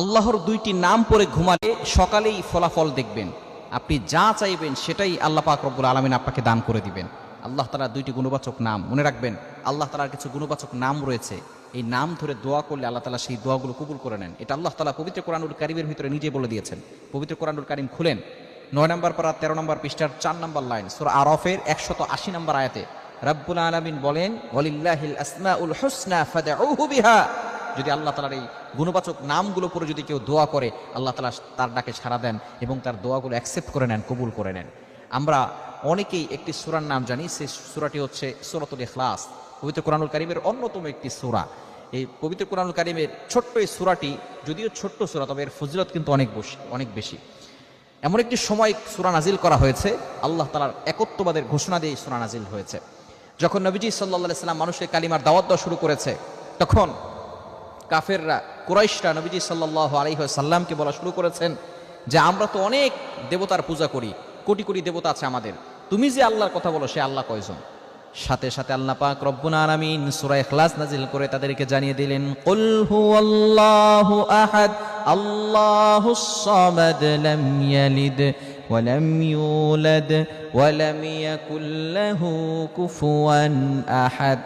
আল্লাহর দুইটি নাম পরে ঘুমালে সকালেই ফলাফল দেখবেন। আপনি যা চাইবেন সেটাই আল্লাহ পাক রব্বুল আলমিন আপনাকে দান করে দিবেন। আল্লাহ তালার দুইটি গুণবাচক নাম, মনে রাখবেন, আল্লাহ তালার কিছু গুণবাচক নাম রয়েছে। এই নাম ধরে দোয়া করলে আল্লাহ তালা সেই দোয়াগুলো কবুল করে নেন। এটা আল্লাহ তালা পবিত্র কোরআনুল কারিমের ভিতরে নিজে বলে দিয়েছেন। পবিত্র কোরআনুল কারিম খুলেন। নয় নম্বর পারা, তেরো নম্বর পৃষ্ঠার চার নম্বর লাইন, সুর আরফের একশত আশি নম্বর আয়াতে। রব্বুল আলমিন বলেন হুসনা যদি আল্লাহ তালার এই গুণবাচক নামগুলো পরে যদি কেউ দোয়া করে, আল্লাহ তালা তার ডাকে সাড়া দেন এবং তার দোয়াগুলো অ্যাকসেপ্ট করে নেন, কবুল করে নেন। আমরা অনেকেই একটি সুরার নাম জানি, সেই সুরাটি হচ্ছে সুরাতুল ইখলাস। পবিত্র কোরআনুল কারিমের অন্যতম একটি সুরা। এই পবিত্র কোরআনুল কারিমের ছোট্ট এই সুরাটি যদিও ছোট্ট সুরা, তবে এর ফজিলত কিন্তু অনেক বেশি অনেক বেশি। এমন একটি সময় সুরা নাজিল করা হয়েছে, আল্লাহ তালার একত্ববাদের ঘোষণা দিয়ে সুরা নাজিল হয়েছে। যখন নবীজি সাল্লাহ সাল্লাম মানুষকে কালিমার দাওয়াত দেওয়া শুরু করেছে, তখন কাফেররা, কুরাইশরা নবীজি সাল্লাহ আলহিহাসাল্লামকে বলা শুরু করেছেন যে, আমরা তো অনেক দেবতার পূজা করি, কোটি কোটি দেবতা আছে আমাদের। তুমি যে আল্লাহর কথা বলো, সে আল্লাহ কয়জন? সাথে সাথে আল্লাহ পাক রব্বুন আলামিন সূরা ইখলাস নাজিল করে তাদেরকে জানিয়ে দিলেন, কুল হুয়াল্লাহু আহাদ আল্লাহুস সামাদ, লাম ইয়ালিদ, ওয়া লাম ইউলাদ, ওয়া লাম ইয়াকুল লাহু কুফুয়ান আহাদ।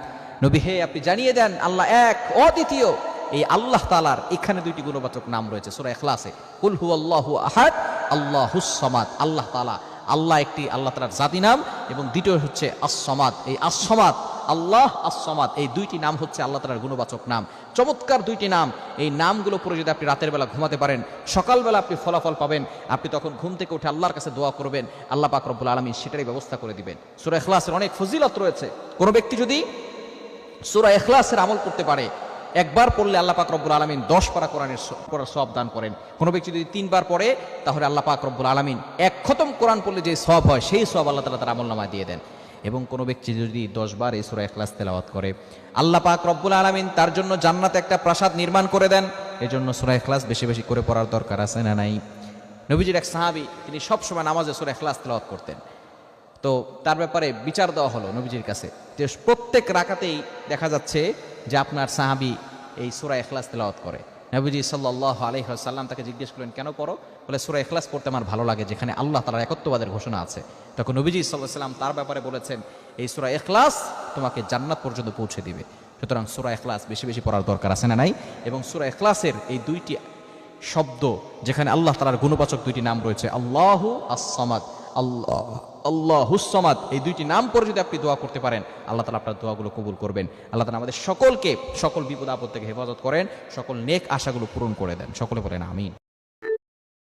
নবী, হে, আপনি জানিয়ে দেন, আল্লাহ এক, অদ্বিতীয় এই আল্লাহ তালার এখানে দুইটি গুণবাচক নাম রয়েছে, সুরা এখলাসে কুল হু আল্লাহু আহাদ, আল্লাহুস সমাদ। আল্লাহ তালা আল্লাহ একটি, আল্লাহ তালার জাতি নাম। এবং দ্বিতীয় হচ্ছে আসমাদ এই আসমাদ আল্লাহ আসমাদ এই দুইটি নাম হচ্ছে আল্লাহ তালার গুণবাচক নাম। চমৎকার দুইটি নাম। এই নামগুলো পরে যদি আপনি রাতের বেলা ঘুমাতে পারেন, সকালবেলা আপনি ফলাফল পাবেন, আপনি তখন ঘুম থেকে উঠে আল্লাহর কাছে দোয়া করবেন, আল্লাহ পাক রব্বুল আলমী সেটারই ব্যবস্থা করে দিবেন। সুরা এখলাসের অনেক ফজিলত রয়েছে। কোনো ব্যক্তি যদি সুরা এখলাসের আমল করতে পারে একবার পড়লে আল্লাহ পাক রব্বুল আলমিন দশ পারা কোরআনের পড়ার সব দান করেন। কোনো ব্যক্তি যদি তিনবার পড়ে, তাহলে আল্লাহ পাক রব্বুল আলমিন এক খতম কোরআন পড়লে যে সব হয়, সেই সব আল্লাহ তালা তার আমল নামায় দিয়ে দেন। এবং কোনো ব্যক্তি যদি দশবার এই সুরা এখলাস তেলাওয়াত করে, আল্লাহ পাক রব্বুল আলমিন তার জন্য জান্নাতে একটা প্রাসাদ নির্মাণ করে দেন। এই জন্য সুরা এখলাস বেশি বেশি করে পড়ার দরকার আছে না নাই? নবীজির এক সাহাবি, তিনি সবসময় নামাজে সুরা এখলাস তেলাওয়াত করতেন। তো তার ব্যাপারে বিচার দেওয়া হলো নবীজির কাছে। যে প্রত্যেক রাখাতেই দেখা যাচ্ছে যে আপনার সাহাবি এই সুরা এখলাস তেলাওয়াত করে। নবীজি সাল্লাহ আলহিহাসাল্লাম তাকে জিজ্ঞেস করলেন, কেন করো? বলে, সুরা এখলাস পড়তে আমার ভালো লাগে, যেখানে আল্লাহ তালার একত্ববাদের ঘোষণা আছে। তখন নবীজি সাল্লাহ সাল্লাম তার ব্যাপারে বলেছেন, এই সুরা এখলাস তোমাকে জান্নাত পর্যন্ত পৌঁছে দিবে। সুতরাং সুরা এখলাস বেশি বেশি পড়ার দরকার আছে না নাই? এবং সুরা এখলাসের এই দুইটি শব্দ, যেখানে আল্লাহ তালার গুণবাচক দুইটি নাম রয়েছে, আল্লাহ আসমাদ আল্লাহ আল্লাহ হুসমাদ এই দুইটি নাম পরে যদি আপনি দোয়া করতে পারেন, আল্লাহ তালা আপনার দোয়াগুলো কবুল করবেন। আল্লাহ তালা আমাদের সকলকে সকল বিপদ আপদ থেকে হেফাজত করেন, সকল নেক আশাগুলো পূরণ করে দেন। সকলে বলেন, আমিন।